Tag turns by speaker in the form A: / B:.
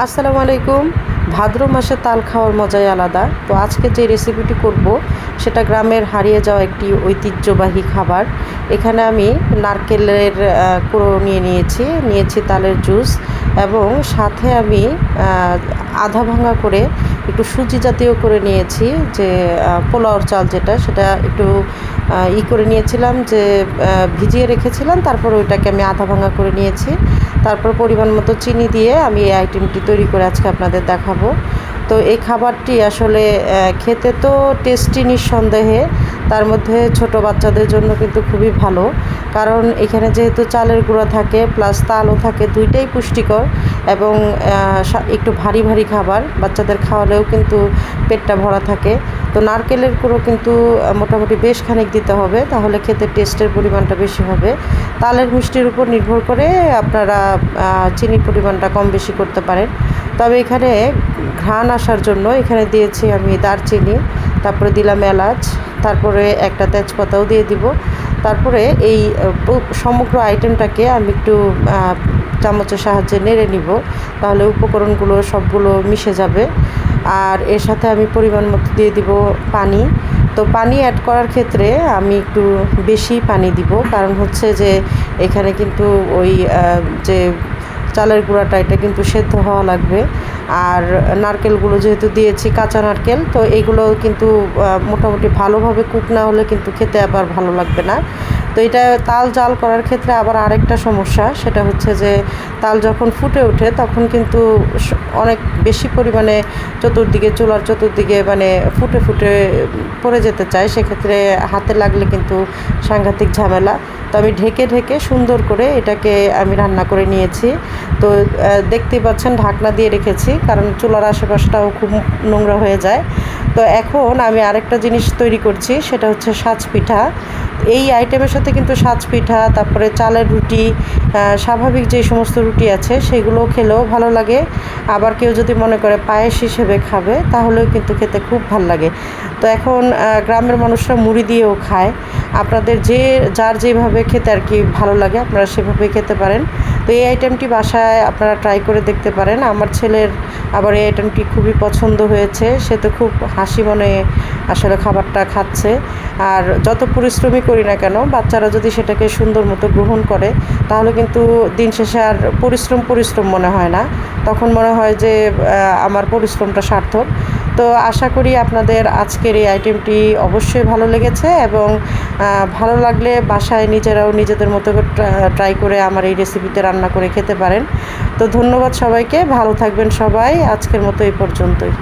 A: আসসালামু আলাইকুম। ভাদ্র মাসে তাল খাওয়ার মজাই আলাদা। তো আজকে যে রেসিপিটি করব, সেটা গ্রামের হারিয়ে যাওয়া একটি ঐতিহ্যবাহী খাবার। এখানে আমি নারকেলের কুড়ো নিয়ে নিয়েছি। নিয়েছি তালের জুস এবং সাথে আমি আধা ভাঙা করে একটু সুজি জাতীয় করে নিয়েছি। যে পোলাওর চাল যেটা, সেটা একটু ই করে নিয়েছিলাম যে ভিজিয়ে রেখেছিলাম, তারপর ওইটাকে আমি আধা ভাঙা করে নিয়েছি। তারপর পরিমাণ মতো চিনি দিয়ে আমি এই আইটেমটি তৈরি করে আজকে আপনাদের দেখাবো। তো এই খাবারটি আসলে খেতে তো টেস্টি নিঃসন্দেহে, তার মধ্যে ছোট বাচ্চাদের জন্য কিন্তু খুবই ভালো। কারণ এখানে যেহেতু চালের গুঁড়া থাকে প্লাস তালও থাকে, দুইটাই পুষ্টিকর এবং একটু ভারী ভারী খাবার, বাচ্চাদের খাওয়ালেও কিন্তু পেটটা ভরা থাকে। তো নারকেলের গুঁড়ো কিন্তু মোটামুটি বেশ খানিক দিতে হবে, তাহলে খেতে টেস্টের পরিমাণটা বেশি হবে। তালের মিষ্টির উপর নির্ভর করে আপনারা চিনির পরিমাণটা কম বেশি করতে পারেন। তবে এখানে ঘ্রাণ আসার জন্য এখানে দিয়েছি আমি দারচিনি, তারপরে দিলাম এলাচ, তারপরে একটা তেজপাতাও দিয়ে দিব। তারপরে এই সমগ্র আইটেমটাকে আমি একটু চামচের সাহায্যে নেড়ে নিব, তাহলে উপকরণগুলো সবগুলো মিশে যাবে। আর এর সাথে আমি পরিমাণ মতো দিয়ে দিব পানি। তো পানি অ্যাড করার ক্ষেত্রে আমি একটু বেশি পানি দিব, কারণ হচ্ছে যে এখানে কিন্তু ওই যে চালের গুঁড়াটা, এটা কিন্তু সেদ্ধ হওয়া লাগবে। আর নারকেলগুলো যেহেতু দিয়েছি, কাঁচা নারকেল, তো এইগুলো কিন্তু মোটামুটি ভালোভাবে কুক না হলে কিন্তু খেতে আবার ভালো লাগবে না। তো এটা তাল জাল করার ক্ষেত্রে আবার আরেকটা সমস্যা, সেটা হচ্ছে যে তাল যখন ফুটে ওঠে তখন কিন্তু অনেক বেশি পরিমাণে চতুর্দিকে চুলার চতুর্দিকে মানে ফুটে ফুটে পড়ে যেতে চায়, সেক্ষেত্রে হাতে লাগলে কিন্তু সাংঘাতিক ঝামেলা। তো আমি ঢেকে ঢেকে সুন্দর করে এটাকে আমি রান্না করে নিয়েছি। তো দেখতেই পাচ্ছেন ঢাকনা দিয়ে রেখেছি, কারণ চুলার আশেপাশটাও খুব নোংরা হয়ে যায়। তো এখন আমি আরেকটা জিনিস তৈরি করছি, সেটা হচ্ছে সাজ পিঠা এই আইটেমের সাথে কিন্তু সাজ পিঠা তারপরে চালের রুটি স্বাভাবিক যে সমস্ত রুটি আছে সেগুলো খেলেও ভালো লাগে। আবার কেউ যদি মনে করে পায়েস হিসেবে খাবে, তাহলেও কিন্তু খেতে খুব ভালো লাগে। তো এখন গ্রামের মানুষরা মুড়ি দিয়েও খায়। আপনাদের যে, যার যেভাবে খেতে আর কি ভালো লাগে, আপনারা সেভাবেই খেতে পারেন। তো এই আইটেমটি বাসায় আপনারা ট্রাই করে দেখতে পারেন। আমার ছেলের আবার এই আইটেমটি খুবই পছন্দ হয়েছে। সে তো খুব হাসি মনে আসলে খাবারটা খাচ্ছে। আর যত পরিশ্রমই করি না কেন, বাচ্চারা যদি সেটাকে সুন্দর মতো গ্রহণ করে, তাহলে কিন্তু দিন শেষে আর পরিশ্রম পরিশ্রম মনে হয় না। তখন মনে হয় যে আমার পরিশ্রমটা সার্থক। তো আশা করি আপনাদের আজকের এই আইটেমটি অবশ্যই ভালো লেগেছে এবং ভালো লাগলে বাসায় নিজেরাও নিজেদের মতো ট্রাই করে আমার এই রেসিপিতে রান্না করে খেতে পারেন। তো ধন্যবাদ সবাইকে, ভালো থাকবেন সবাই। আজকের মতো এই পর্যন্তই।